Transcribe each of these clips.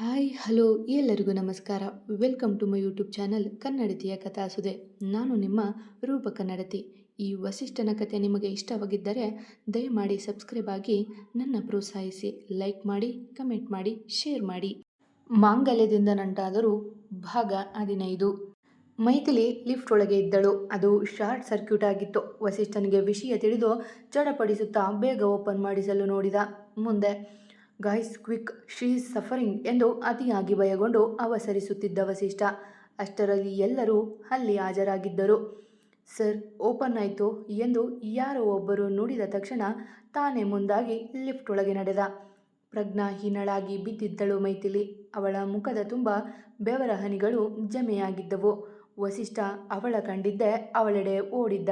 Hi, hello, ಎಲ್ಲರಿಗೂ ನಮಸ್ಕಾರ. Welcome to my YouTube channel ಕನ್ನಡತಿಯ ಕಥಾಸುದೆ. ನಾನು ನಿಮ್ಮ ರೂಪ ಕನ್ನಡತಿ ಈ ವಸಿಷ್ಠನ ಕಥೆ ನಿಮಗೆ ಇಷ್ಟವಾಗಿದ್ದರೆ ದಯಮಾಡಿ ಸಬ್ಸ್ಕ್ರೈಬ್ ಆಗಿ ನನ್ನ ಪ್ರೋತ್ಸಾಹಿಸಿ. ಲೈಕ್ ಮಾಡಿ, ಕಮೆಂಟ್ ಮಾಡಿ, ಶೇರ್ ಮಾಡಿ. ಮಾಂಗಲ್ಯದಿಂದ ನಂಟಾದರೂ ಭಾಗ ಹದಿನೈದು. ಮೈಥಿಲಿ ಲಿಫ್ಟ್ ಒಳಗೆ ಇದ್ದಳು. ಅದು ಶಾರ್ಟ್ ಸರ್ಕ್ಯೂಟ್ ಆಗಿತ್ತು. ವಸಿಷ್ಠನಿಗೆ ವಿಷಯ ತಿಳಿದು ಚಡಪಡಿಸುತ್ತಾ ಬೇಗ ಓಪನ್ ಮಾಡಿಸಲು ನೋಡಿದ. ಮುಂದೆ guys quick she is suffering ಎಂದು ಅತಿಯಾಗಿ ಭಯಗೊಂಡು ಅವಸರಿಸುತ್ತಿದ್ದ ವಸಿಷ್ಠ. ಅಷ್ಟರಲ್ಲಿ ಎಲ್ಲರೂ ಅಲ್ಲಿ ಹಾಜರಾಗಿದ್ದರು. ಸರ್, ಓಪನ್ ಆಯಿತು ಎಂದು ಯಾರೋ ಒಬ್ಬರು ನೋಡಿದ ತಕ್ಷಣ ತಾನೇ ಮುಂದಾಗಿ ಲಿಫ್ಟ್ ಒಳಗೆ ನಡೆದ. ಪ್ರಜ್ಞಾ ಹೀನಳಾಗಿ ಬಿದ್ದಿದ್ದಳು ಮೈಥಿಲಿ. ಅವಳ ಮುಖದ ತುಂಬ ಬೆವರ ಹನಿಗಳು ಜಮೆಯಾಗಿದ್ದವು. ವಸಿಷ್ಠ ಅವಳ ಕಂಡಿದ್ದೆ ಅವಳೆಡೆ ಓಡಿದ್ದ.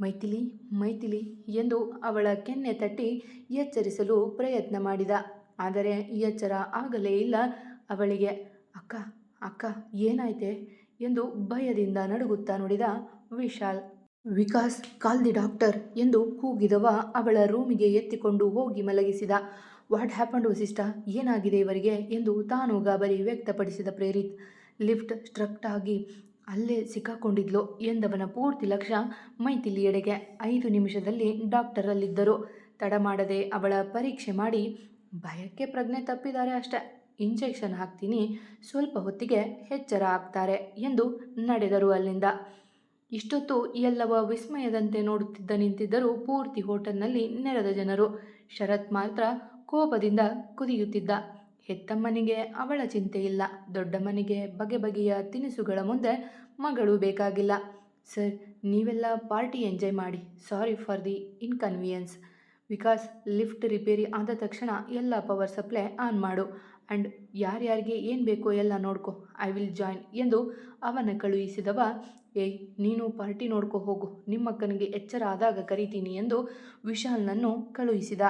ಮೈಥಿಲಿ ಮೈಥಿಲಿ ಎಂದು ಅವಳ ಕೆನ್ನೆ ತಟ್ಟಿ ಎಚ್ಚರಿಸಲು ಪ್ರಯತ್ನ ಮಾಡಿದ. ಆದರೆ ಎಚ್ಚರ ಆಗಲೇ ಇಲ್ಲ. ಅವಳಿಗೆ, ಅಕ್ಕ ಅಕ್ಕ, ಏನಾಯ್ತೆ? ಎಂದು ಭಯದಿಂದ ನಡುಗುತ್ತಾ ನೋಡಿದ Vishal. Vikas, call the doctor ಎಂದು ಕೂಗಿದವ ಅವಳ ರೂಮಿಗೆ ಎತ್ತಿಕೊಂಡು ಹೋಗಿ ಮಲಗಿಸಿದ. ವಾಟ್ ಹ್ಯಾಪಂಡ್ ವಸಿಷ್ಠ ಏನಾಗಿದೆ ಇವರಿಗೆ? ಎಂದು ತಾನು ಗಾಬರಿ ವ್ಯಕ್ತಪಡಿಸಿದ ಪ್ರೇರಿತ್. ಲಿಫ್ಟ್ ಸ್ಟ್ರಕ್ಟ್ ಆಗಿ ಅಲ್ಲೇ ಸಿಕ್ಕಾಕೊಂಡಿದ್ಲು ಎಂದವನ ಪೂರ್ತಿ ಲಕ್ಷ್ಯ ಮೈಥಿಲಿಯೆಡೆಗೆ. ಐದು ನಿಮಿಷದಲ್ಲಿ ಡಾಕ್ಟರಲ್ಲಿದ್ದರು ತಡ ಮಾಡದೆ ಅವಳ ಪರೀಕ್ಷೆ ಮಾಡಿ, ಭಯಕ್ಕೆ ಪ್ರಜ್ಞೆ ತಪ್ಪಿದ್ದಾರೆ ಅಷ್ಟೆ. ಇಂಜೆಕ್ಷನ್ ಹಾಕ್ತೀನಿ, ಸ್ವಲ್ಪ ಹೊತ್ತಿಗೆ ಎಚ್ಚರ ಆಗ್ತಾರೆ ಎಂದು ನಡೆದರು ಅಲ್ಲಿಂದ. ಇಷ್ಟೊತ್ತು ಎಲ್ಲವ ವಿಸ್ಮಯದಂತೆ ನೋಡುತ್ತಿದ್ದ ನಿಂತಿದ್ದರೂ ಪೂರ್ತಿ ಹೋಟೆಲ್ನಲ್ಲಿ ನೆರೆದ ಜನರು. ಶರತ್ ಮಾತ್ರ ಕೋಪದಿಂದ ಕುದಿಯುತ್ತಿದ್ದ. ಹೆತ್ತಮ್ಮನಿಗೆ ಅವಳ ಚಿಂತೆ ಇಲ್ಲ. ದೊಡ್ಡಮ್ಮನಿಗೆ ಬಗೆ ಬಗೆಯ ತಿನಿಸುಗಳ ಮುಂದೆ ಮಗಳು ಬೇಕಾಗಿಲ್ಲ. ಸರ್, ನೀವೆಲ್ಲ ಪಾರ್ಟಿ ಎಂಜಾಯ್ ಮಾಡಿ. Sorry for the inconvenience Vikas, lift repair ಆದ ತಕ್ಷಣ ಎಲ್ಲ ಪವರ್ ಸಪ್ಲೈ ಆನ್ ಮಾಡು. ಆ್ಯಂಡ್ ಯಾರ್ಯಾರಿಗೆ ಏನು ಬೇಕೋ ಎಲ್ಲ ನೋಡ್ಕೊ. ಐ ವಿಲ್ ಜಾಯ್ನ್ ಎಂದು ಅವನ ಕಳುಹಿಸಿದವ, ಏಯ್, ನೀನು ಪಾರ್ಟಿ ನೋಡ್ಕೊ ಹೋಗು. ನಿಮ್ಮಕ್ಕನಿಗೆ ಎಚ್ಚರ ಆದಾಗ ಕರಿತೀನಿ ಎಂದು ವಿಶಾಲ್ನನ್ನು ಕಳುಹಿಸಿದ.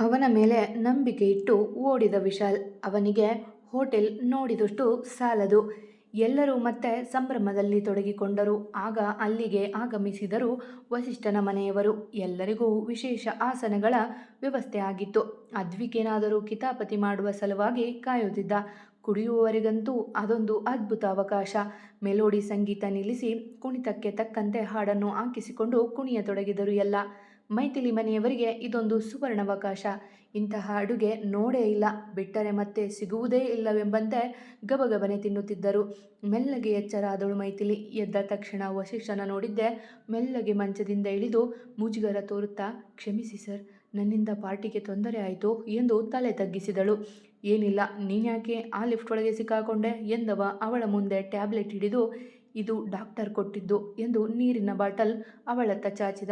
ಅವನ ಮೇಲೆ ನಂಬಿಕೆ ಇಟ್ಟು ಓಡಿದ ವಿಶಾಲ್ ಅವನಿಗೆ ಹೋಟೆಲ್ ನೋಡಿದಷ್ಟು ಸಾಲದು. ಎಲ್ಲರೂ ಮತ್ತೆ ಸಂಭ್ರಮದಲ್ಲಿ ತೊಡಗಿಕೊಂಡರು. ಆಗ ಅಲ್ಲಿಗೆ ಆಗಮಿಸಿದರು ವಸಿಷ್ಠನ ಮನೆಯವರು. ಎಲ್ಲರಿಗೂ ವಿಶೇಷ ಆಸನಗಳ ವ್ಯವಸ್ಥೆ ಆಗಿತ್ತು. ಅದ್ವಿಕೇನಾದರೂ ಕಿತಾಪತಿ ಮಾಡುವ ಸಲುವಾಗಿ ಕಾಯುತ್ತಿದ್ದ. ಕುಡಿಯುವವರಿಗಂತೂ ಅದೊಂದು ಅದ್ಭುತ ಅವಕಾಶ. ಮೆಲೋಡಿ ಸಂಗೀತ ನಿಲ್ಲಿಸಿ ಕುಣಿತಕ್ಕೆ ತಕ್ಕಂತೆ ಹಾಡನ್ನು ಹಾಕಿಸಿಕೊಂಡು ಕುಣಿಯತೊಡಗಿದರು ಎಲ್ಲ. ಮೈಥಿಲಿ ಮನೆಯವರಿಗೆ ಇದೊಂದು ಸುವರ್ಣಾವಕಾಶ. ಇಂತಹ ಅಡುಗೆ ನೋಡೇ ಇಲ್ಲ, ಬಿಟ್ಟರೆ ಮತ್ತೆ ಸಿಗುವುದೇ ಇಲ್ಲವೆಂಬಂತೆ ಗಬಗಬನೆ ತಿನ್ನುತ್ತಿದ್ದರು. ಮೆಲ್ಲಗೆ ಎಚ್ಚರಾದಳು ಮೈಥಿಲಿ. ಎದ್ದ ತಕ್ಷಣ ವಶಿಷ್ಠನ ನೋಡಿದ್ದೆ, ಮೆಲ್ಲಗೆ ಮಂಚದಿಂದ ಇಳಿದು ಮುಜುಗರ ತೋರುತ್ತಾ, ಕ್ಷಮಿಸಿ ಸರ್, ನನ್ನಿಂದ ಪಾರ್ಟಿಗೆ ತೊಂದರೆ ಆಯಿತು ಎಂದು ತಲೆ ತಗ್ಗಿಸಿದಳು. ಏನಿಲ್ಲ, ನೀನ್ಯಾಕೆ ಆ ಲಿಫ್ಟ್ ಒಳಗೆ ಸಿಕ್ಕಾಕೊಂಡೆ? ಎಂದವ ಅವಳ ಮುಂದೆ ಟ್ಯಾಬ್ಲೆಟ್ ಹಿಡಿದು, ಇದು ಡಾಕ್ಟರ್ ಕೊಟ್ಟಿದ್ದು ಎಂದು ನೀರಿನ ಬಾಟಲ್ ಅವಳತ್ತ ಚಾಚಿದ.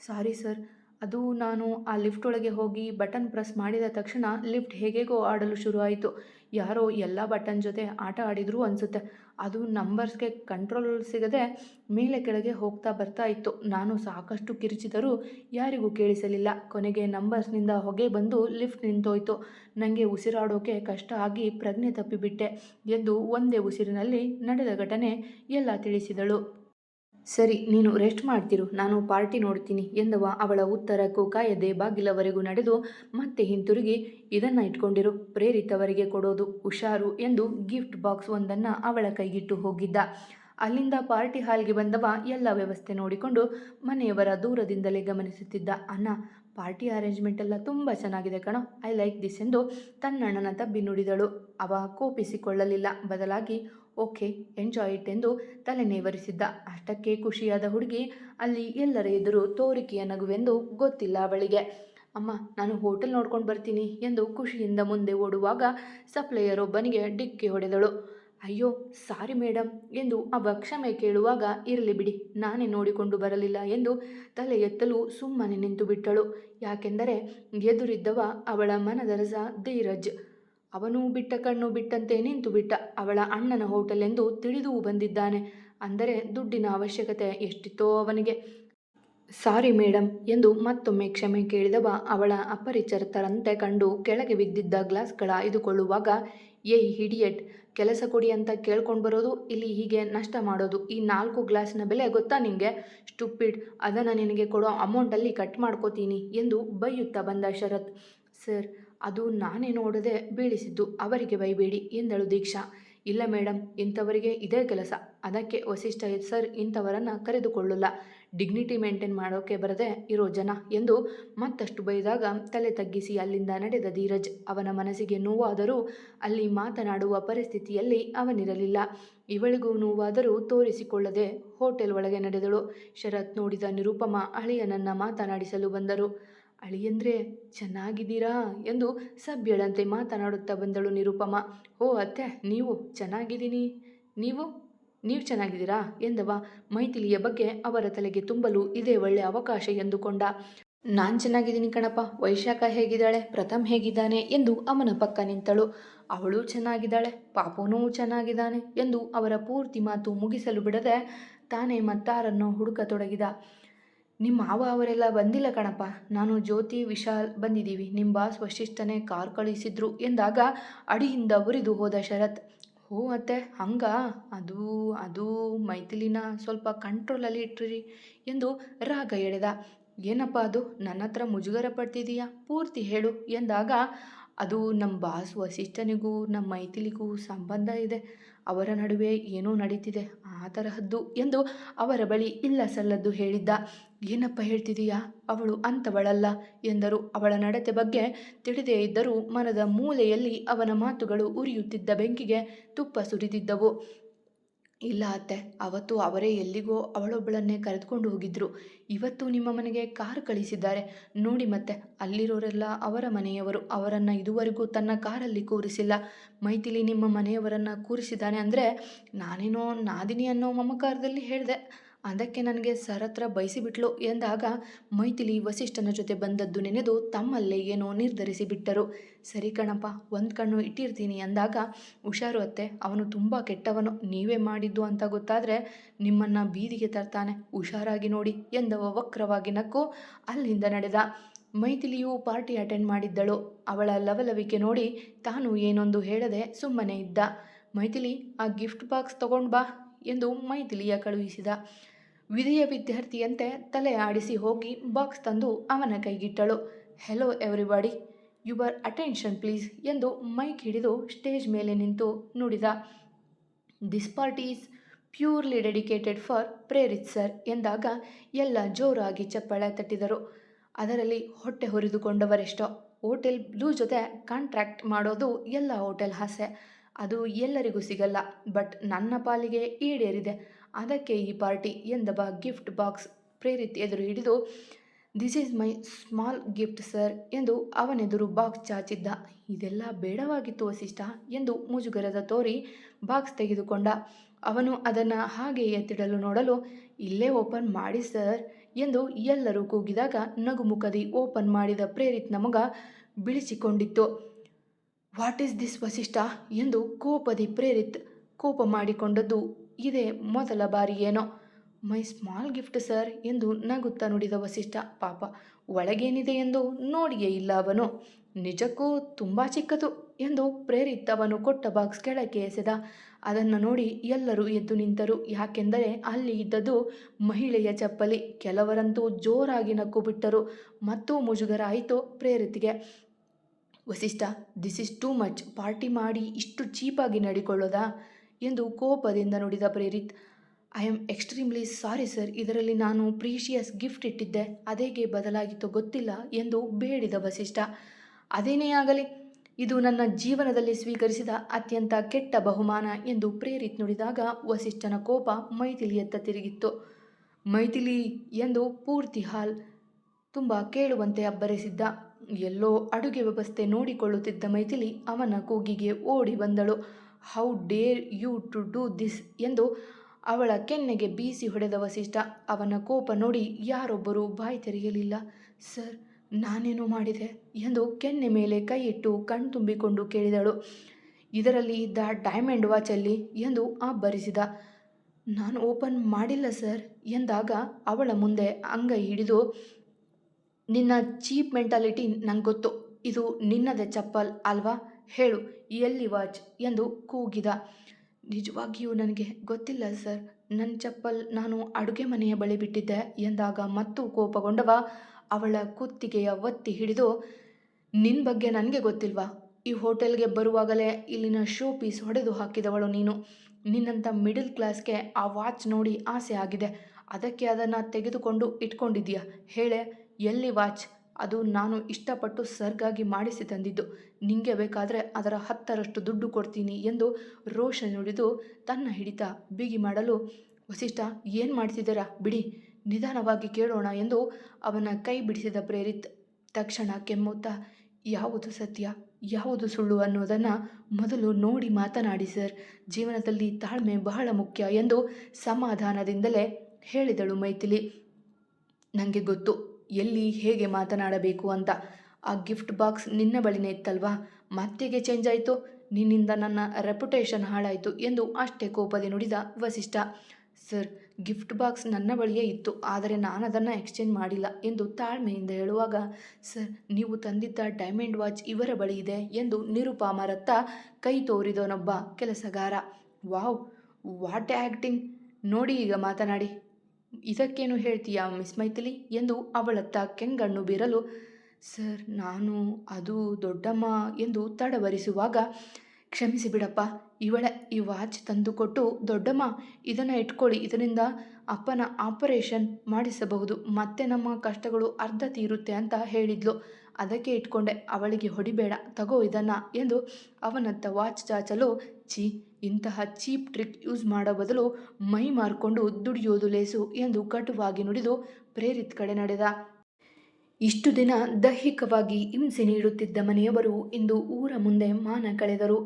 Sorry sir. ಅದು ನಾನು ಆ ಲಿಫ್ಟ್ ಒಳಗೆ ಹೋಗಿ ಬಟನ್ ಪ್ರೆಸ್ ಮಾಡಿದ ತಕ್ಷಣ ಲಿಫ್ಟ್ ಹೇಗೇಗೋ ಆಡಲು ಶುರುವಾಯಿತು. ಯಾರೋ ಎಲ್ಲ ಬಟನ್ ಜೊತೆ ಆಟ ಆಡಿದ್ರು ಅನಿಸುತ್ತೆ. ಅದು ನಂಬರ್ಸ್ಗೆ ಕಂಟ್ರೋಲ್ ಸಿಗದೆ ಮೇಲೆ ಕೆಳಗೆ ಹೋಗ್ತಾ ಬರ್ತಾ ಇತ್ತು. ನಾನು ಸಾಕಷ್ಟು ಕಿರಿಚಿದರೂ ಯಾರಿಗೂ ಕೇಳಿಸಲಿಲ್ಲ. ಕೊನೆಗೆ ನಂಬರ್ಸ್ನಿಂದ ಹೊಗೆ ಬಂದು ಲಿಫ್ಟ್ ನಿಂತೋಯ್ತು. ನನಗೆ ಉಸಿರಾಡೋಕೆ ಕಷ್ಟ ಆಗಿ ಪ್ರಜ್ಞೆ ತಪ್ಪಿಬಿಟ್ಟೆ ಎಂದು ಒಂದೇ ಉಸಿರಿನಲ್ಲಿ ನಡೆದ ಘಟನೆ ಎಲ್ಲ ತಿಳಿಸಿದಳು. ಸರಿ, ನೀನು ರೆಸ್ಟ್ ಮಾಡ್ತಿರು. ನಾನು ಪಾರ್ಟಿ ನೋಡ್ತೀನಿ ಎಂದವ ಅವಳ ಉತ್ತರಕ್ಕೂ ಕಾಯದೆ ಬಾಗಿಲವರೆಗೂ ನಡೆದು ಮತ್ತೆ ಹಿಂತಿರುಗಿ. ಇದನ್ನು ಇಟ್ಕೊಂಡಿರು. ಪ್ರೇರಿತವರಿಗೆ ಕೊಡೋದು ಹುಷಾರು ಎಂದು ಗಿಫ್ಟ್ ಬಾಕ್ಸ್ ಒಂದನ್ನು ಅವಳ ಕೈಗಿಟ್ಟು ಹೋಗಿದ್ದ. ಅಲ್ಲಿಂದ ಪಾರ್ಟಿ ಹಾಲ್ಗೆ ಬಂದವ ಎಲ್ಲ ವ್ಯವಸ್ಥೆ ನೋಡಿಕೊಂಡು ಮನೆಯವರ ದೂರದಿಂದಲೇ ಗಮನಿಸುತ್ತಿದ್ದ. ಅಣ್ಣ, ಪಾರ್ಟಿ ಅರೇಂಜ್ಮೆಂಟ್ ಎಲ್ಲ ತುಂಬ ಚೆನ್ನಾಗಿದೆ ಕಣೋ. ಐ ಲೈಕ್ ದಿಸ್ ಎಂದು ತನ್ನಣ್ಣನ ತಬ್ಬಿ ನುಡಿದಳು. ಅವ ಕೋಪಿಸಿಕೊಳ್ಳಲಿಲ್ಲ. ಬದಲಾಗಿ ಓಕೆ, ಎಂಜಾಯ್ ಇಟ್ ಎಂದು ತಲೆ ನೇವರಿಸಿದ್ದ. ಅಷ್ಟಕ್ಕೆ ಖುಷಿಯಾದ ಹುಡುಗಿ ಅಲ್ಲಿ ಎಲ್ಲರ ಎದುರು ತೋರಿಕೆಯ ನಗುವೆಂದು ಗೊತ್ತಿಲ್ಲ ಅವಳಿಗೆ. ಅಮ್ಮ, ನಾನು ಹೋಟೆಲ್ ನೋಡ್ಕೊಂಡು ಬರ್ತೀನಿ ಎಂದು ಖುಷಿಯಿಂದ ಮುಂದೆ ಓಡುವಾಗ ಸಪ್ಲೈಯರೊಬ್ಬನಿಗೆ ಡಿಕ್ಕಿ ಹೊಡೆದಳು. ಅಯ್ಯೋ, ಸಾರಿ ಮೇಡಮ್ ಎಂದು ಅವ ಕ್ಷಮೆ ಕೇಳುವಾಗ, ಇರಲಿ ಬಿಡಿ, ನಾನೇ ನೋಡಿಕೊಂಡು ಬರಲಿಲ್ಲ ಎಂದು ತಲೆ ಎತ್ತಲು ಸುಮ್ಮನೆ ನಿಂತು ಬಿಟ್ಟಳು ಯಾಕೆಂದರೆ ಎದುರಿದ್ದವ ಅವಳ ಮನದರಸ ಧೀರಜ್. ಅವನು ಬಿಟ್ಟ ಕಣ್ಣು ಬಿಟ್ಟಂತೆ ನಿಂತು ಬಿಟ್ಟ ಅವಳ ಅಣ್ಣನ ಹೋಟೆಲ್ ಎಂದು ತಿಳಿದೂ ಬಂದಿದ್ದಾನೆ. ಅಂದರೆ ದುಡ್ಡಿನ ಅವಶ್ಯಕತೆ ಎಷ್ಟಿತ್ತೋ ಅವನಿಗೆ. ಸಾರಿ ಮೇಡಮ್ ಎಂದು ಮತ್ತೊಮ್ಮೆ ಕ್ಷಮೆ ಕೇಳಿದವ ಅವಳ ಅಪರಿಚಿತರಂತೆ ಕಂಡು ಕೆಳಗೆ ಬಿದ್ದಿದ್ದ ಗ್ಲಾಸ್ಗಳ ಆಯ್ದುಕೊಳ್ಳುವಾಗ ಏಯ್ ಹಿಡಿಯಟ್, ಕೆಲಸ ಕೊಡಿ ಅಂತ ಕೇಳ್ಕೊಂಡು ಬರೋದು, ಇಲ್ಲಿ ಹೀಗೆ ನಷ್ಟ ಮಾಡೋದು. ಈ ನಾಲ್ಕು ಗ್ಲಾಸ್ನ ಬೆಲೆ ಗೊತ್ತಾ ನಿನಗೆ ಸ್ಟುಪಿಡ್, ಅದನ್ನು ನಿನಗೆ ಕೊಡೋ ಅಮೌಂಟಲ್ಲಿ ಕಟ್ ಮಾಡ್ಕೋತೀನಿ ಎಂದು ಬೈಯುತ್ತಾ ಬಂದ ಶರತ್. ಸರ್ ಅದು ನಾನೇ ನೋಡದೆ ಬೀಳಿಸಿದ್ದು ಅವರಿಗೆ ಬೈಬೇಡಿ ಎಂದಳು ದೀಕ್ಷಾ. ಇಲ್ಲ ಮೇಡಮ್ ಇಂಥವರಿಗೆ ಇದೇ ಕೆಲಸ. ಅದಕ್ಕೆ ವಸಿಷ್ಠ ಸರ್ ಇಂಥವರನ್ನು ಕರೆದುಕೊಳ್ಳಲ್ಲ. ಡಿಗ್ನಿಟಿ ಮೇಂಟೈನ್ ಮಾಡೋಕೆ ಬರದೆ ಇರೋ ಜನ ಎಂದು ಮತ್ತಷ್ಟು ಬೈದಾಗ ತಲೆ ತಗ್ಗಿಸಿ ಅಲ್ಲಿಂದ ನಡೆದ ಧೀರಜ್. ಅವನ ಮನಸ್ಸಿಗೆ ನೋವಾದರೂ ಅಲ್ಲಿ ಮಾತನಾಡುವ ಪರಿಸ್ಥಿತಿಯಲ್ಲಿ ಅವನಿರಲಿಲ್ಲ. ಇವಳಿಗೂ ನೋವಾದರೂ ತೋರಿಸಿಕೊಳ್ಳದೆ ಹೋಟೆಲ್ ಒಳಗೆ ನಡೆದಳು. ಶರತ್ ನೋಡಿದ ನಿರುಪಮ ಅಳಿಯನನ್ನು ಮಾತನಾಡಿಸಲು ಬಂದರು. ಅಳಿಯಂದ್ರೆ, ಚೆನ್ನಾಗಿದ್ದೀರಾ? ಎಂದು ಸಭ್ಯಳಂತೆ ಮಾತನಾಡುತ್ತಾ ಬಂದಳು ನಿರುಪಮ. ಓ ಅತ್ತೆ, ನೀವು ಚೆನ್ನಾಗಿದ್ದೀನಿ. ನೀವು? ನೀವು ಚೆನ್ನಾಗಿದ್ದೀರಾ? ಎಂದವ. ಮೈಥಿಲಿಯ ಬಗ್ಗೆ ಅವರ ತಲೆಗೆ ತುಂಬಲು ಇದೇ ಒಳ್ಳೆ ಅವಕಾಶ ಎಂದುಕೊಂಡ. ನಾನು ಚೆನ್ನಾಗಿದ್ದೀನಿ ಕಣಪ್ಪ. ವೈಶಾಖ ಹೇಗಿದ್ದಾಳೆ? ಪ್ರಥಮ್ ಹೇಗಿದ್ದಾನೆ? ಎಂದು ಅವನ ಪಕ್ಕ ನಿಂತಳು. ಅವಳು ಚೆನ್ನಾಗಿದ್ದಾಳೆ. ಪಾಪನೂ ಚೆನ್ನಾಗಿದ್ದಾನೆ. ಎಂದು ಅವರ ಪೂರ್ತಿ ಮಾತು ಮುಗಿಸಲು ಬಿಡದೆ ತಾನೇ ಮತ್ತಾರನ್ನು ಹುಡುಕತೊಡಗಿದ. ನಿಮ್ಮ ಮಾವ ಅವರೆಲ್ಲ ಬಂದಿಲ್ಲ ಕಣಪ್ಪ. ನಾನು ಜ್ಯೋತಿ ವಿಶಾಲ್ ಬಂದಿದ್ದೀವಿ. ನಿಮ್ಮ ಬಾಸ್ ವಶಿಷ್ಠನೇ ಕಾರ್ ಕಳಿಸಿದ್ರು ಎಂದಾಗ ಅಡಿಯಿಂದ ಉರಿದು ಹೋದ ಶರತ್, ಹೋ ಅತ್ತೆ, ಹಂಗ? ಅದು ಅದು, ಮೈಥಿಲಿನ ಸ್ವಲ್ಪ ಕಂಟ್ರೋಲಲ್ಲಿ ಇಟ್ಟಿರಿ ಎಂದು ರಾಗ ಎಳೆದ. ಏನಪ್ಪ ಅದು? ನನ್ನ ಹತ್ರ ಮುಜುಗರ ಪಡ್ತಿದೀಯಾ? ಪೂರ್ತಿ ಹೇಳು ಎಂದಾಗ, ಅದು ನಮ್ಮ ಬಾಸ್ ವಸಿಷ್ಠನಿಗೂ ನಮ್ಮ ಮೈಥಿಲಿಗೂ ಸಂಬಂಧ ಇದೆ. ಅವರ ನಡುವೆ ಏನೂ ನಡೀತಿದೆ, ಆ ತರಹದ್ದು ಎಂದು ಅವರ ಬಳಿ ಇಲ್ಲ ಸಲ್ಲದ್ದು ಹೇಳಿದ್ದ. ಏನಪ್ಪ ಹೇಳ್ತಿದೀಯಾ? ಅವಳು ಅಂಥವಳಲ್ಲ ಎಂದರು. ಅವಳ ನಡತೆ ಬಗ್ಗೆ ತಿಳಿದೇ ಇದ್ದರೂ ಮನದ ಮೂಲೆಯಲ್ಲಿ ಅವನ ಮಾತುಗಳು ಉರಿಯುತ್ತಿದ್ದ ಬೆಂಕಿಗೆ ತುಪ್ಪ ಸುರಿದಿದ್ದವು. ಇಲ್ಲ ಅತ್ತೆ, ಅವತ್ತು ಅವರೇ ಎಲ್ಲಿಗೋ ಅವಳೊಬ್ಬಳನ್ನೇ ಕರೆದುಕೊಂಡು ಹೋಗಿದ್ರು. ಇವತ್ತು ನಿಮ್ಮ ಮನೆಗೆ ಕಾರ್ ಕಳಿಸಿದ್ದಾರೆ. ನೋಡಿ ಮತ್ತೆ, ಅಲ್ಲಿರೋರೆಲ್ಲ ಅವರ ಮನೆಯವರು. ಅವರನ್ನು ಇದುವರೆಗೂ ತನ್ನ ಕಾರಲ್ಲಿ ಕೂರಿಸಿಲ್ಲ. ಮೈಥಿಲಿ ನಿಮ್ಮ ಮನೆಯವರನ್ನು ಕೂರಿಸಿದ್ದಾನೆ ಅಂದರೆ ನಾನೇನೋ ನಾದಿನಿ ಅನ್ನೋ ಮಮಕಾರದಲ್ಲಿ ಹೇಳಿದೆ. ಅದಕ್ಕೆ ನನಗೆ ಸರತ್ರ ಬಯಸಿಬಿಟ್ಲು ಎಂದಾಗ ಮೈಥಿಲಿ ವಸಿಷ್ಠನ ಜೊತೆ ಬಂದದ್ದು ನೆನೆದು ತಮ್ಮಲ್ಲೇ ಏನೋ ನಿರ್ಧರಿಸಿ ಬಿಟ್ಟರು ಸರಿ ಕಣಪ್ಪ, ಒಂದು ಕಣ್ಣು ಇಟ್ಟಿರ್ತೀನಿ ಅಂದಾಗ ಹುಷಾರು ಅತ್ತೆ, ಅವನು ತುಂಬ ಕೆಟ್ಟವನು, ನೀವೇ ಮಾಡಿದ್ದು ಅಂತ ಗೊತ್ತಾದರೆ ನಿಮ್ಮನ್ನು ಬೀದಿಗೆ ತರ್ತಾನೆ. ಹುಷಾರಾಗಿ ನೋಡಿ ಎಂದವ ವಕ್ರವಾಗಿ ನಕ್ಕು ಅಲ್ಲಿಂದ ನಡೆದ. ಮೈಥಿಲಿಯು ಪಾರ್ಟಿ ಅಟೆಂಡ್ ಮಾಡಿದ್ದಳು. ಅವಳ ಲವಲವಿಕೆ ನೋಡಿ ತಾನು ಏನೊಂದು ಹೇಳದೆ ಸುಮ್ಮನೆ ಇದ್ದ. ಮೈಥಿಲಿ, ಆ ಗಿಫ್ಟ್ ಬಾಕ್ಸ್ ತಗೊಂಡು ಬಾ ಎಂದು ಮೈಥಿಲಿಯ ಕಳುಹಿಸಿದ. ವಿಧಿಯ ವಿದ್ಯಾರ್ಥಿಯಂತೆ ತಲೆ ಆಡಿಸಿ ಹೋಗಿ ಬಾಕ್ಸ್ ತಂದು ಅವನ ಕೈಗಿಟ್ಟಳು. Hello everybody your attention please ಎಂದು ಮೈಕ್ ಹಿಡಿದು ಸ್ಟೇಜ್ ಮೇಲೆ ನಿಂತು ನುಡಿದ. This party is purely dedicated for Prerit sir ಎಂದಾಗ ಎಲ್ಲ ಜೋರಾಗಿ ಚಪ್ಪಾಳೆ ತಟ್ಟಿದರು. ಅದರಲ್ಲಿ ಹೊಟ್ಟೆ ಹೊರಿದುಕೊಂಡವರೆಷ್ಟೋ. ಹೋಟೆಲ್ ಬ್ಲೂ ಜೊತೆ ಕಾಂಟ್ರಾಕ್ಟ್ ಮಾಡೋದು ಎಲ್ಲ ಹೋಟೆಲ್ ಆಸೆ ಅದು ಎಲ್ಲರಿಗೂ ಸಿಗಲ್ಲ ಬಟ್ ನನ್ನ ಪಾಲಿಗೆ ಈಡೇರಿದೆ. ಅದಕ್ಕೆ ಈ ಪಾರ್ಟಿ ಎಂದಬ ಗಿಫ್ಟ್ ಬಾಕ್ಸ್ ಪ್ರೇರಿತ್ ಎದುರು ಹಿಡಿದು this is my small gift sir ಎಂದು ಅವನೆದುರು ಬಾಕ್ಸ್ ಚಾಚಿದ್ದ. ಇದೆಲ್ಲ ಬೇಡವಾಗಿತ್ತು, ವಸಿಷ್ಠ, ಎಂದು ಮುಜುಗರದ ತೋರಿ ಬಾಕ್ಸ್ ತೆಗೆದುಕೊಂಡ. ಅವನು ಅದನ್ನು ಹಾಗೆ ಎತ್ತಿಡಲು ನೋಡಲು, ಇಲ್ಲೇ ಓಪನ್ ಮಾಡಿ ಸರ್ ಎಂದು ಎಲ್ಲರೂ ಕೂಗಿದಾಗ ನಗುಮುಖದಿ ಓಪನ್ ಮಾಡಿದ ಪ್ರೇರಿತ್ ನಮಗ ಬಿಳಿಸಿಕೊಂಡಿತ್ತು ವಾಟ್ ಈಸ್ ದಿಸ್ ವಸಿಷ್ಠ? ಎಂದು ಕೋಪದಿ ಪ್ರೇರಿತ್ ಕೋಪ ಮಾಡಿಕೊಂಡದ್ದು ಇದೇ ಮೊದಲ ಬಾರಿ ಏನೋ. ಮೈ ಸ್ಮಾಲ್ ಗಿಫ್ಟ್ ಸರ್ ಎಂದು ನಗುತ್ತಾ ನುಡಿದ ವಸಿಷ್ಠ ಪಾಪ. ಒಳಗೇನಿದೆ ಎಂದು ನೋಡಿಯೇ ಇಲ್ಲ ಅವನು. ನಿಜಕ್ಕೂ ತುಂಬ ಚಿಕ್ಕದು ಎಂದು ಪ್ರೇರಿತವನು ಕೊಟ್ಟ ಬಾಕ್ಸ್ ಕೆಳಕ್ಕೆ ಎಸೆದ. ಅದನ್ನು ನೋಡಿ ಎಲ್ಲರೂ ಎದ್ದು ನಿಂತರು. ಯಾಕೆಂದರೆ ಅಲ್ಲಿ ಇದ್ದದ್ದು ಮಹಿಳೆಯ ಚಪ್ಪಲಿ. ಕೆಲವರಂತೂ ಜೋರಾಗಿ ನಕ್ಕು ಬಿಟ್ಟರು. ಮತ್ತು ಮುಜುಗರ ಆಯಿತು ಪ್ರೇರಿತಿಗೆ. Vasishtha this is too much party ಮಾಡಿ ಇಷ್ಟು ಚೀಪಾಗಿ ನಡಿಕೊಳ್ಳೋದಾ ಎಂದು ಕೋಪದಿಂದ ನುಡಿದ Prerit I am extremely sorry sir ಇದರಲ್ಲಿ ನಾನು ಪ್ರೀಶಿಯಸ್ ಗಿಫ್ಟ್ ಇಟ್ಟಿದ್ದೆ. ಅದೇಗೆ ಬದಲಾಗಿತ್ತೋ ಗೊತ್ತಿಲ್ಲ ಎಂದು ಬೇಡಿದ ವಸಿಷ್ಠ, ಅದೇನೇ ಆಗಲಿ, ಇದು ನನ್ನ ಜೀವನದಲ್ಲಿ ಸ್ವೀಕರಿಸಿದ ಅತ್ಯಂತ ಕೆಟ್ಟ ಬಹುಮಾನ ಎಂದು ಪ್ರೇರಿತ್ ನುಡಿದಾಗ ವಸಿಷ್ಠನ ಕೋಪ ಮೈಥಿಲಿಯತ್ತ ತಿರುಗಿತ್ತು. ಮೈಥಿಲಿ ಎಂದು ಪೂರ್ತಿ ಹಾಲ್ ತುಂಬ ಕೇಳುವಂತೆ ಅಬ್ಬರಿಸಿದ್ದ, ಎಲ್ಲೋ ಅಡುಗೆ ವ್ಯವಸ್ಥೆ ನೋಡಿಕೊಳ್ಳುತ್ತಿದ್ದ ಮೈಥಿಲಿ ಅವನ ಕೂಗಿಗೆ ಓಡಿ ಬಂದಳು. How dare you to do this ಎಂದು ಅವಳ ಕೆನ್ನೆಗೆ ಬೀಸಿ ಹೊಡೆದ ವಸಿಷ್ಠ, ಅವನ ಕೋಪ ನೋಡಿ ಯಾರೊಬ್ಬರು ಬಾಯಿ ತೆರೆಯಲಿಲ್ಲ. ಸರ್, ನಾನೇನು ಮಾಡಿದೆ? ಎಂದು ಕೆನ್ನೆ ಮೇಲೆ ಕೈಯಿಟ್ಟು ಕಣ್ತುಂಬಿಕೊಂಡು ಕೇಳಿದಳು. ಇದರಲ್ಲಿ ಇದ್ದ ಡೈಮಂಡ್ ವಾಚಲ್ಲಿ ಎಂದು ಅಬ್ಬರಿಸಿದ ನಾನು ಓಪನ್ ಮಾಡಿಲ್ಲ, ಸರ್, ಎಂದಾಗ ಅವಳ ಮುಂದೆ ಅಂಗೈ ಹಿಡಿದು, ನಿನ್ನ ಚೀಪ್ ಮೆಂಟಾಲಿಟಿ ನಂಗೆ ಗೊತ್ತು ಇದು ನಿನ್ನದೇ ಚಪ್ಪಲ್, ಅಲ್ವಾ? ಹೇಳು, ಎಲ್ಲಿ ವಾಚ್? ಎಂದು ಕೂಗಿದ. ನಿಜವಾಗಿಯೂ ನನಗೆ ಗೊತ್ತಿಲ್ಲ, ಸರ್. ನನ್ನ ಚಪ್ಪಲ್ ನಾನು ಅಡುಗೆ ಮನೆಯ ಬಳಿ ಬಿಟ್ಟಿದ್ದೆ ಎಂದಾಗ ಮತ್ತು ಕೋಪಗೊಂಡವ ಅವಳ ಕುತ್ತಿಗೆಯ ಒತ್ತಿ ಹಿಡಿದು ನಿನ್ನ ಬಗ್ಗೆ ನನಗೆ ಗೊತ್ತಿಲ್ವಾ? ಈ ಹೋಟೆಲ್ಗೆ ಬರುವಾಗಲೇ ಇಲ್ಲಿನ ಶೋ ಪೀಸ್ ಹೊಡೆದು ಹಾಕಿದವಳು ನೀನು. ನಿನ್ನಂಥ ಮಿಡಲ್ ಕ್ಲಾಸ್ಗೆ ಆ ವಾಚ್ ನೋಡಿ ಆಸೆ ಆಗಿದೆ. ಅದಕ್ಕೆ ಅದನ್ನು ತೆಗೆದುಕೊಂಡು ಇಟ್ಕೊಂಡಿದ್ದೀಯ. ಹೇಳೆ, ಎಲ್ಲಿ ವಾಚ್? ಅದು ನಾನು ಇಷ್ಟಪಟ್ಟು ಸರ್ಗಾಗಿ ಮಾಡಿಸಿ ತಂದಿದ್ದು. ನಿಂಗೆ ಬೇಕಾದರೆ ಅದರ ಹತ್ತರಷ್ಟು ದುಡ್ಡು ಕೊಡ್ತೀನಿ ಎಂದು ರೋಷ ನುಡಿದು ತನ್ನ ಹಿಡಿತ ಬಿಗಿ ಮಾಡಲು, ವಸಿಷ್ಠ ಏನು ಮಾಡ್ತಿದ್ದೀರಾ? ಬಿಡಿ, ನಿಧಾನವಾಗಿ ಕೇಳೋಣ ಎಂದು ಅವನ ಕೈ ಬಿಡಿಸಿದ ಪ್ರೇರಿತ್ ತಕ್ಷಣ ಕೆಮ್ಮುತ್ತಾ, ಯಾವುದು ಸತ್ಯ, ಯಾವುದು ಸುಳ್ಳು ಅನ್ನೋದನ್ನು ಮೊದಲು ನೋಡಿ ಮಾತನಾಡಿ ಸರ್. ಜೀವನದಲ್ಲಿ ತಾಳ್ಮೆ ಬಹಳ ಮುಖ್ಯ ಎಂದು ಸಮಾಧಾನದಿಂದಲೇ ಹೇಳಿದಳು ಮೈಥಿಲಿ. ನನಗೆ ಗೊತ್ತು. ಎಲ್ಲಿ ಹೇಗೆ ಮಾತನಾಡಬೇಕು ಅಂತ ಆ ಗಿಫ್ಟ್ ಬಾಕ್ಸ್ ನಿನ್ನ ಬಳಿನೇ ಇತ್ತಲ್ವಾ? ಮತ್ತೆಗೆ ಚೇಂಜ್ ಆಯಿತು? ನಿನ್ನಿಂದ ನನ್ನ ರೆಪ್ಯುಟೇಷನ್ ಹಾಳಾಯಿತು ಎಂದು ಅಷ್ಟೇ ಕೋಪದಿ ನುಡಿದ ವಸಿಷ್ಠ. ಸರ್, ಗಿಫ್ಟ್ ಬಾಕ್ಸ್ ನನ್ನ ಬಳಿಯೇ ಇತ್ತು, ಆದರೆ ನಾನು ಅದನ್ನು ಎಕ್ಸ್ಚೇಂಜ್ ಮಾಡಿಲ್ಲ ಎಂದು ತಾಳ್ಮೆಯಿಂದ ಹೇಳುವಾಗ, ಸರ್, ನೀವು ತಂದಿದ್ದ ಡೈಮಂಡ್ ವಾಚ್ ಇವರ ಬಳಿ ಇದೆ ಎಂದು ನಿರುಪಾಮರತ್ತ ಕೈ ತೋರಿದವನೊಬ್ಬ ಕೆಲಸಗಾರ. ವಾವ್, ವಾಟ್ ಆ್ಯಕ್ಟಿಂಗ್ ನೋಡಿ ಈಗ ಮಾತನಾಡಿ. ಇದಕ್ಕೇನು ಹೇಳ್ತೀಯಾ ಮಿಸ್ ಮೈಥಿಲಿ? ಎಂದು ಅವಳತ್ತ ಕೆಂಗಣ್ಣು ಬೀರಲು, ಸರ್, ನಾನು ಅದು ದೊಡ್ಡಮ್ಮ ಎಂದು ತಡವರಿಸುವಾಗ, ಕ್ಷಮಿಸಿ ಬಿಡಪ್ಪ, ಇವಳ ಈ ವಾಚ್ ತಂದುಕೊಟ್ಟು ದೊಡ್ಡಮ್ಮ, ಇದನ್ನು ಇಟ್ಕೊಳ್ಳಿ, ಇದರಿಂದ ಅಪ್ಪನ ಆಪರೇಷನ್ ಮಾಡಿಸಬಹುದು, ಮತ್ತೆ ನಮ್ಮ ಕಷ್ಟಗಳು ಅರ್ಧ ತೀರುತ್ತೆ ಅಂತ ಹೇಳಿದ್ಲು. ಅದಕ್ಕೆ ಇಟ್ಕೊಂಡೆ, ಅವಳಿಗೆ ಹೊಡಿಬೇಡ, ತಗೋ ಇದನ್ನು ಎಂದು ಅವನತ್ತ ವಾಚ್ ಚಾಚಲು ಛೀ ಇಂತಹ ಚೀಪ್ ಟ್ರಿಕ್ ಯೂಸ್ ಮಾಡೋ ಬದಲು ಮೈ ಮಾರ್ಕೊಂಡು ದುಡಿಯೋದು ಲೇಸು ಎಂದು ಕಟುವಾಗಿ ನುಡಿದು ಪ್ರೇರಿತ್ ಕಡೆ ನಡೆದ. ಇಷ್ಟು ದಿನ ದೈಹಿಕವಾಗಿ ಹಿಂಸೆ ನೀಡುತ್ತಿದ್ದ ಮನೆಯವರು ಇಂದು ಊರ ಮುಂದೆ ಮಾನ ಕಳೆದರು.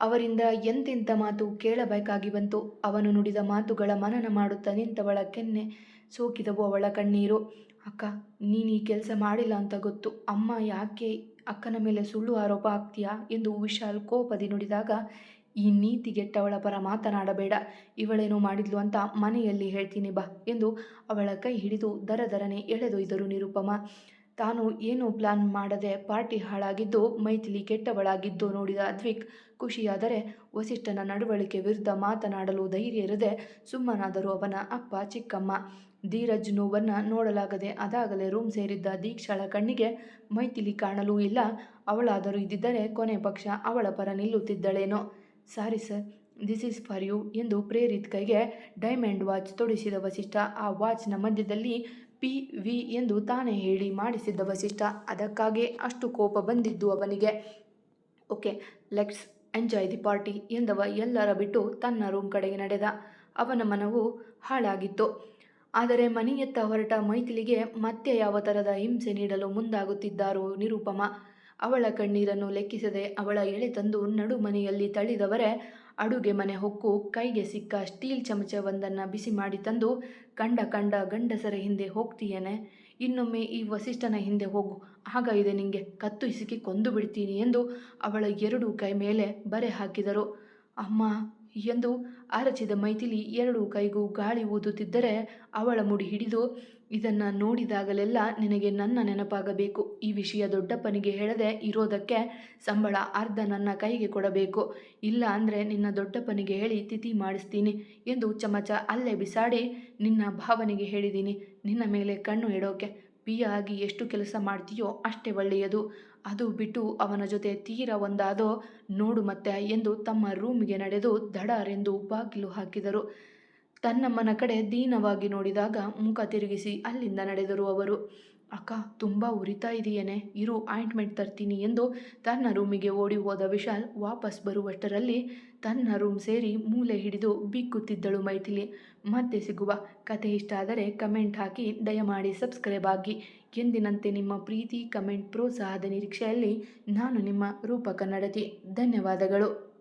ಅವರಿಂದ ಎಂತೆಂಥ ಮಾತು ಕೇಳಬೇಕಾಗಿ ಬಂತು. ಅವನು ನುಡಿದ ಮಾತುಗಳ ಮನನ ಮಾಡುತ್ತಾ ನಿಂತವಳ ಕೆನ್ನೆ ಸೋಕಿದವು ಅವಳ ಕಣ್ಣೀರು. ಅಕ್ಕ, ನೀನು ಈ ಕೆಲಸ ಮಾಡಿಲ್ಲ ಅಂತ ಗೊತ್ತು. ಅಮ್ಮ ಯಾಕೆ ಅಕ್ಕನ ಮೇಲೆ ಸುಳ್ಳು ಆರೋಪ ಆಗ್ತೀಯಾ ಎಂದು ವಿಶಾಲ್ ಕೋಪದಿ ನುಡಿದಾಗ ಈ ನೀತಿಗೆಟ್ಟವಳ ಪರ ಮಾತನಾಡಬೇಡ. ಇವಳೇನು ಮಾಡಿದ್ಲು ಅಂತ ಮನೆಯಲ್ಲಿ ಹೇಳ್ತೀನಿ ಬಾ ಎಂದು ಅವಳ ಕೈ ಹಿಡಿದು ದರದರನೆ ಎಳೆದೊಯ್ದರು ನಿರುಪಮ. ತಾನು ಏನೂ ಪ್ಲಾನ್ ಮಾಡದೆ ಪಾರ್ಟಿ ಹಾಳಾಗಿದ್ದು ಮೈಥಿಲಿ ಕೆಟ್ಟವಳಾಗಿದ್ದು ನೋಡಿದ ಅದ್ವಿಕ್ ಖುಷಿಯಾದರೆ ವಸಿಷ್ಠನ ನಡವಳಿಕೆ ವಿರುದ್ಧ ಮಾತನಾಡಲು ಧೈರ್ಯ ಇರದೆ ಸುಮ್ಮನಾದರು ಅವನ ಅಪ್ಪ ಚಿಕ್ಕಮ್ಮ ಧೀರಜ್ ನೋವನ್ನು ನೋಡಲಾಗದೆ ಅದಾಗಲೇ ರೂಮ್ ಸೇರಿದ್ದ ದೀಕ್ಷಾಳ ಕಣ್ಣಿಗೆ ಮೈಥಿಲಿ ಕಾಣಲೂ ಇಲ್ಲ. ಅವಳಾದರೂ ಇದ್ದಿದ್ದರೆ ಕೊನೆ ಪಕ್ಷ ಅವಳ ಪರ ನಿಲ್ಲುತ್ತಿದ್ದಳೇನೋ. Sorry sir this is for you ಎಂದು ಪ್ರೇರಿತ್ ಕೈಗೆ ಡೈಮಂಡ್ ವಾಚ್ ತೊಡಿಸಿದ ವಸಿಷ್ಠ. ಆ ವಾಚ್ನ ಮಧ್ಯದಲ್ಲಿ ಪಿ ವಿ ಎಂದು ತಾನೇ ಹೇಳಿ ಮಾಡಿಸಿದ್ದ ವಸಿಷ್ಠ. ಅದಕ್ಕಾಗಿ ಅಷ್ಟು ಕೋಪ ಬಂದಿದ್ದು ಅವನಿಗೆ. Okay let's enjoy the party ಎಂದವ ಎಲ್ಲರ ಬಿಟ್ಟು ತನ್ನ ರೂಮ್ ಕಡೆಗೆ ನಡೆದ. ಅವನ ಮನವು ಹಾಳಾಗಿತ್ತು. ಆದರೆ ಮನೆಯತ್ತ ಹೊರಟ ಮೈಥಿಲಿಗೆ ಮತ್ತೆ ಯಾವ ಥರದ ಹಿಂಸೆ ನೀಡಲು ಮುಂದಾಗುತ್ತಿದ್ದಾರೋ ನಿರುಪಮ. ಅವಳ ಕಣ್ಣೀರನ್ನು ಲೆಕ್ಕಿಸದೆ ಅವಳ ಎಳೆ ತಂದು ನಡು ಮನೆಯಲ್ಲಿ ತಳ್ಳಿದವರೇ ಅಡುಗೆ ಮನೆ ಹೊಕ್ಕು ಕೈಗೆ ಸಿಕ್ಕ ಸ್ಟೀಲ್ ಚಮಚವೊಂದನ್ನು ಬಿಸಿ ಮಾಡಿ ತಂದು, ಕಂಡ ಕಂಡ, ಗಂಡಸರ ಹಿಂದೆ ಹೋಗ್ತೀಯೇನೆ, ಇನ್ನೊಮ್ಮೆ ಈ ವಸಿಷ್ಠನ ಹಿಂದೆ ಹೋಗು, ಆಗ ಇದೆ ನಿಂಗೆ, ಕತ್ತು ಇಸುಕಿ ಕೊಂದು ಬಿಡ್ತೀನಿ ಎಂದು ಅವಳ ಎರಡೂ ಕೈ ಮೇಲೆ ಬರೆ ಹಾಕಿದರು. ಅಮ್ಮ ಎಂದು ಅರಚಿದ ಮೈಥಿಲಿ ಎರಡೂ ಕೈಗೂ ಗಾಳಿ ಊದುತ್ತಿದ್ದರೆ ಅವಳ ಮುಡಿ ಹಿಡಿದು ಇದನ್ನು ನೋಡಿದಾಗಲೆಲ್ಲ ನಿನಗೆ ನನ್ನ ನೆನಪಾಗಬೇಕು. ಈ ವಿಷಯ ದೊಡ್ಡಪ್ಪನಿಗೆ ಹೇಳದೆ ಇರೋದಕ್ಕೆ ಸಂಬಳ ಅರ್ಧ ನನ್ನ ಕೈಗೆ ಕೊಡಬೇಕು. ಇಲ್ಲ ಅಂದರೆ ನಿನ್ನ ದೊಡ್ಡಪ್ಪನಿಗೆ ಹೇಳಿ ತಿಥಿ ಮಾಡಿಸ್ತೀನಿ ಎಂದು ಚಮಚ ಅಲ್ಲೇ ಬಿಸಾಡಿ ನಿನ್ನ ಭಾವನೆಗೆ ಹೇಳಿದ್ದೀನಿ ನಿನ್ನ ಮೇಲೆ ಕಣ್ಣು ಇಡೋಕೆ ಪಿಯ ಆಗಿ ಎಷ್ಟು ಕೆಲಸ ಮಾಡ್ತೀಯೋ ಅಷ್ಟೇ ಒಳ್ಳೆಯದು. ಅದು ಬಿಟ್ಟು ಅವನ ಜೊತೆ ತೀರ ಒಂದಾದೋ ನೋಡು ಮತ್ತೆ ಎಂದು ತಮ್ಮ ರೂಮಿಗೆ ನಡೆದು ದಡಾರೆಂದು ಬಾಗಿಲು ಹಾಕಿದರು. ತನ್ನಮ್ಮನ ಕಡೆ ದೀನವಾಗಿ ನೋಡಿದಾಗ ಮುಖ ತಿರುಗಿಸಿ ಅಲ್ಲಿಂದ ನಡೆದರು ಅವರು. ಅಕ್ಕ, ತುಂಬ ಉರಿತಾ ಇದೆಯೇನೆ, ಇರು, ಆಯಿಂಟ್ಮೆಂಟ್ ತರ್ತೀನಿ ಎಂದು ತನ್ನ ರೂಮಿಗೆ ಓಡಿ ಹೋದ ವಿಶಾಲ್ ವಾಪಸ್ ಬರುವಷ್ಟರಲ್ಲಿ ತನ್ನ ರೂಮ್ ಸೇರಿ ಮೂಲೆ ಹಿಡಿದು ಬಿಕ್ಕುತ್ತಿದ್ದಳು ಮೈಥಿಲಿ. ಮತ್ತೆ ಸಿಗುವ. ಕತೆ ಇಷ್ಟ ಆದರೆ ಕಮೆಂಟ್ ಹಾಕಿ, ದಯಮಾಡಿ ಸಬ್ಸ್ಕ್ರೈಬ್ ಆಗಿ. ಎಂದಿನಂತೆ ನಿಮ್ಮ ಪ್ರೀತಿ, ಕಮೆಂಟ್, ಪ್ರೋತ್ಸಾಹದ ನಿರೀಕ್ಷೆಯಲ್ಲಿ ನಾನು ನಿಮ್ಮ ರೂಪ ಕನ್ನಡತಿ ಧನ್ಯವಾದಗಳು.